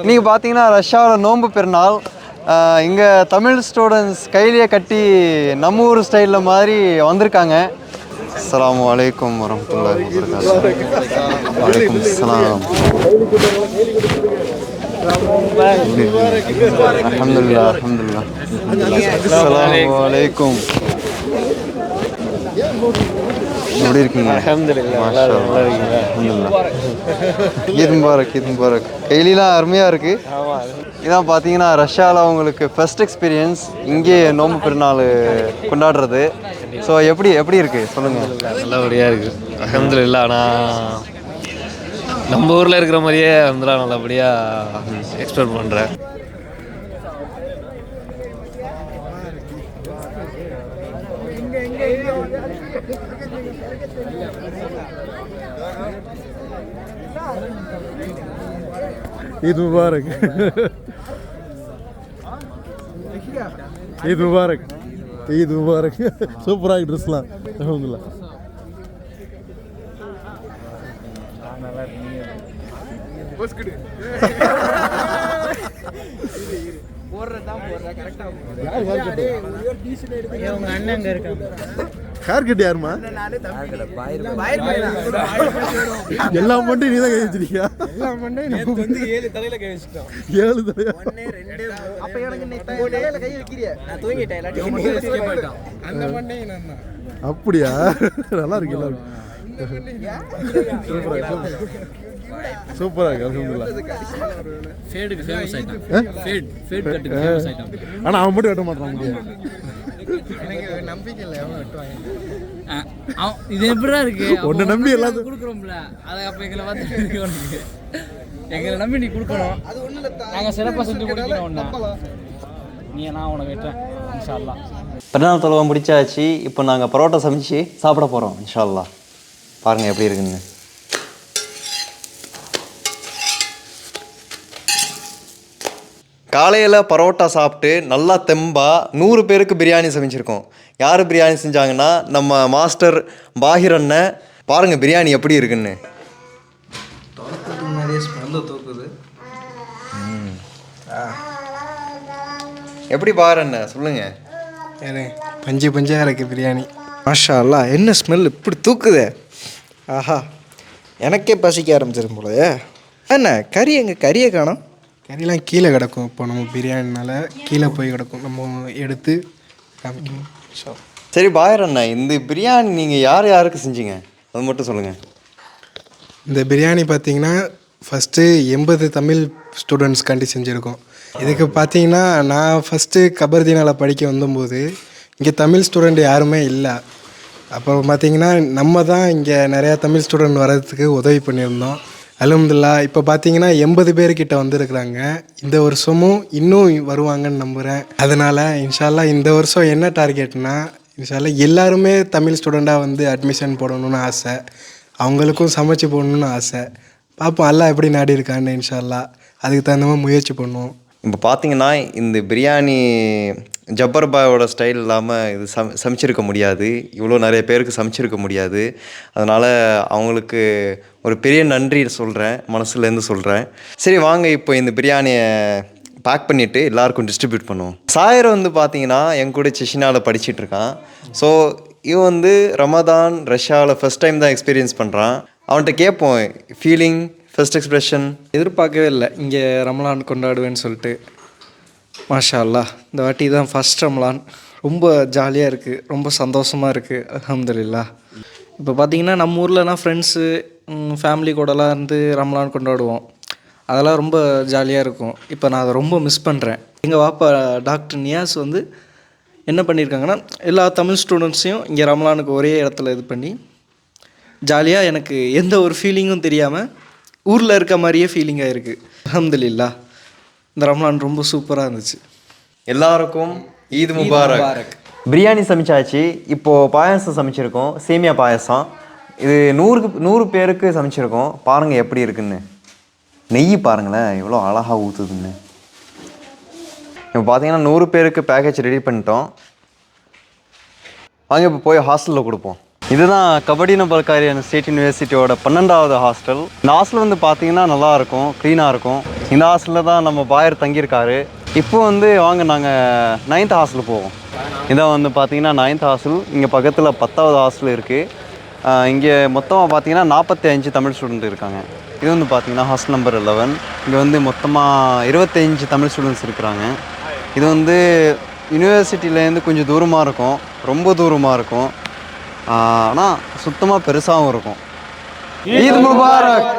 இன்றைக்கி பார்த்தீங்கன்னா ரஷ்யாவில் நோன்பு பெருநாள் இங்கே தமிழ் ஸ்டூடெண்ட்ஸ் கையிலேயே கட்டி நம்ம ஊர் ஸ்டைலில் மாதிரி வந்திருக்காங்க. அஸ்லாம் வலைக்கம் வரமத்துல்லாஹி வலைக்கம் அஸ்லாம் அஸ்ஸலாம். அல்ஹம்துலில்லாஹ் அஸ்லாம் வலைக்கம் அலைக்கும். எப்படி இருக்கீங்க? ஈத் முபாரக் ஈத் முபாரக். கைலிலாம் அருமையாக இருக்குது இதான் பார்த்தீங்கன்னா ரஷ்யாவில் உங்களுக்கு ஃபர்ஸ்ட் எக்ஸ்பீரியன்ஸ் இங்கே நோம்பு பெருநாள் கொண்டாடுறது. ஸோ எப்படி எப்படி இருக்குது சொல்லுங்கள் நல்லபடியாக இருக்குது அஹமதுல்லா நான் நம்ம ஊரில் இருக்கிற மாதிரியே வந்து நல்லபடியாக எக்ஸ்பெக்ட் பண்ணுறேன் ईद मुबारक ईद मुबारक ईद मुबारक சூப்பராக ட்ரெஸ்லாம் அலமதுல்லா ஹேர் கட் யாருமா எல்லா மண்டையும் நீ தான் கை வச்சிருக்கியா? ஏழு தலையா? அப்படியா? நல்லா இருக்கு நல்லா இருக்கு சூப்பரா இருக்கு அல்ஹம்துலில்லாஹ் ஃபேடுக்கு ஃபேமஸ் ஆயிட்டான் ஃபேட் ஃபேட் கட்டுக்கு ஃபேமஸ் ஆயிட்டான் ஆனா அவன் மட்டும் வெட்ட மாட்டான் முடியாது அவன் இது எப்படிடா இருக்கு உன்னை நம்பி எல்லாத்தையும் கொடுக்குறோம்ல அதை அப்ப எங்களை பார்த்து உனக்கு எங்களை நம்பி நீ கொடுக்கணும் நாங்க சிறப்பாக செஞ்சு கொடுக்கணும் ஒண்ணா நீ நான் உனக்கு வெட்டுறேன் இன்ஷால்லா பிறநாள் பெருநாள் முடிச்சாச்சு. இப்போ நாங்கள் பரோட்டா சமைச்சு சாப்பிட போகிறோம் இன்ஷால்லா அல்லாஹ் பாருங்கள் எப்படி இருக்குன்னு. காலையில் பரோட்டா சாப்பிட்டு நல்லா தெம்பா நூறு பேருக்கு பிரியாணி சமைச்சிருக்கோம். யார் பிரியாணி செஞ்சாங்கன்னா நம்ம மாஸ்டர் அண்ணன் பாருங்கள் பிரியாணி எப்படி இருக்குன்னு. எப்படி பாரு அண்ணன் சொல்லுங்கள் ஏனே பஞ்சு பஞ்சாக இருக்குது பிரியாணி. மாஷா அல்லாஹ் என்ன ஸ்மெல் இப்படி தூக்குதே? ஆஹா எனக்கே பசிக்க ஆரம்பிச்சிடும் போலயே. என்ன கறி எங்க? கறியை காணோம். கறிலாம் கீழே கிடக்கும். இப்போ நம்ம பிரியாணினால கீழே போய் கிடக்கும். நம்ம எடுத்து காமிக்கணும். ஸோ சரி பாயர் அண்ணா. இந்த பிரியாணி நீங்கள் யார் யாருக்கு செஞ்சீங்க? அது மட்டும் சொல்லுங்கள் இந்த பிரியாணி பார்த்தீங்கன்னா ஃபஸ்ட்டு எண்பது தமிழ் ஸ்டூடெண்ட்ஸ்க்காண்டி செஞ்சுருக்கோம். இதுக்கு பார்த்தீங்கன்னா நான் ஃபஸ்ட்டு கபர்தீனால படிக்க வந்தபோது இங்கே தமிழ் ஸ்டூடெண்ட் யாருமே இல்லை. அப்போ பார்த்தீங்கன்னா நம்ம தான் இங்கே நிறையா தமிழ் ஸ்டூடெண்ட் வர்றதுக்கு உதவி பண்ணியிருந்தோம். அலமதுல்லா இப்போ பார்த்தீங்கன்னா எண்பது பேர்கிட்ட வந்திருக்கிறாங்க. இந்த வருஷமும் இன்னும் வருவாங்கன்னு நம்புகிறேன் அதனால் இன்ஷால்லா இந்த வருஷம் என்ன டார்கெட்னா இன்ஷால்லா எல்லாருமே தமிழ் ஸ்டூடெண்ட்டாக வந்து அட்மிஷன் போடணும்னு ஆசை. அவங்களுக்கும் சமைச்சு போடணும்னு ஆசை. பார்ப்போம் எல்லாம் எப்படி நாடி இருக்கான்னு இன்ஷால்லா அதுக்கு தகுந்த மாதிரி முயற்சி பண்ணுவோம். இப்போ பார்த்தீங்கன்னா இந்த பிரியாணி ஜப்பர் பாயோட ஸ்டைல் இல்லாமல் இது சம் சமைச்சிருக்க முடியாது. இவ்வளோ நிறைய பேருக்கு சமைச்சிருக்க முடியாது. அதனால் அவங்களுக்கு ஒரு பெரிய நன்றி சொல்கிறேன் மனசுலேருந்து சொல்கிறேன் சரி வாங்க இப்போ இந்த பிரியாணியை பேக் பண்ணிவிட்டு எல்லாருக்கும் டிஸ்ட்ரிபியூட் பண்ணுவோம். சாயர் வந்து பார்த்தீங்கன்னா என் கூட செஷினாவில் படிச்சிட்டு இருக்கான். ஸோ இவன் வந்து ரமதான் ரஷ்யாவில் ஃபஸ்ட் டைம் தான் எக்ஸ்பீரியன்ஸ் பண்ணுறான் அவன்கிட்ட கேட்போம் ஃபீலிங் ஃபர்ஸ்ட் எக்ஸ்ப்ரெஷன் எதிர்பார்க்கவே இல்லை. இங்கே ரமலான் கொண்டாடுவேன்னு சொல்லிட்டு. மாஷா அல்லாஹ் இந்த வாட்டி தான் ஃபஸ்ட் ரமலான். ரொம்ப ஜாலியாக இருக்குது ரொம்ப சந்தோஷமாக இருக்குது அல்ஹம்துலில்லாஹ். இப்போ பார்த்தீங்கன்னா நம்ம ஊர்லலாம் ஃப்ரெண்ட்ஸு ஃபேமிலி கூடலாம் இருந்து ரமலான் கொண்டாடுவோம். அதெல்லாம் ரொம்ப ஜாலியாக இருக்கும். இப்போ நான் அதை ரொம்ப மிஸ் பண்ணுறேன் எங்கள் வாப்பா டாக்டர் நியாஸ் வந்து என்ன பண்ணியிருக்காங்கன்னா எல்லா தமிழ் ஸ்டூடெண்ட்ஸையும் இங்கே ரமலானுக்கு ஒரே இடத்துல இது பண்ணி ஜாலியாக எனக்கு எந்த ஒரு ஃபீலிங்கும் தெரியாமல் ஊரில் இருக்க மாதிரியே ஃபீலிங்காக இருக்குது அஹமதுல்லா இந்த ரமலான் ரொம்ப சூப்பராக இருந்துச்சு. எல்லாருக்கும் ஈத் முபாரக். பிரியாணி சமைச்சாச்சு. இப்போது பாயாசம் சமைச்சிருக்கோம். சேமியா பாயாசம். இது நூறுக்கு நூறு பேருக்கு சமைச்சிருக்கோம். பாருங்கள் எப்படி இருக்குன்னு. நெய் பாருங்களேன் எவ்வளோ அழகாக ஊற்றுதுன்னு இப்போ பார்த்தீங்கன்னா நூறு பேருக்கு பேக்கேஜ் ரெடி பண்ணிட்டோம். வாங்க இப்போ போய் ஹாஸ்டலில் கொடுப்போம். இதுதான் கபடி நபர்காரியன் ஸ்டேட் யூனிவர்சிட்டியோட பன்னெண்டாவது ஹாஸ்டல் இந்த ஹாஸ்டல் வந்து பார்த்தீங்கன்னா நல்லா இருக்கும் க்ளீனாக இருக்கும். இந்த ஹாஸ்டலில் தான் நம்ம பாயர் தங்கியிருக்காரு. இப்போ வந்து வாங்க நாங்கள் நைன்த் ஹாஸ்டல் போவோம். இதான் வந்து பார்த்தீங்கன்னா நைன்த் ஹாஸ்டல் இங்கே பக்கத்தில் பத்தாவது ஹாஸ்டல் இருக்குது இங்கே மொத்தமாக பார்த்தீங்கன்னா நாற்பத்தி அஞ்சு தமிழ் ஸ்டூடெண்ட் இருக்காங்க. இது வந்து பார்த்தீங்கன்னா ஹாஸ்டல் நம்பர் லெவன் இங்கே வந்து மொத்தமாக இருபத்தஞ்சு தமிழ் ஸ்டூடெண்ட்ஸ் இருக்கிறாங்க. இது வந்து யூனிவர்சிட்டிலேருந்து கொஞ்சம் தூரமாக இருக்கும். ரொம்ப தூரமாக இருக்கும். ஆனால் சுத்தமாக பெருசாகவும் இருக்கும். ஈத் முபாரக்!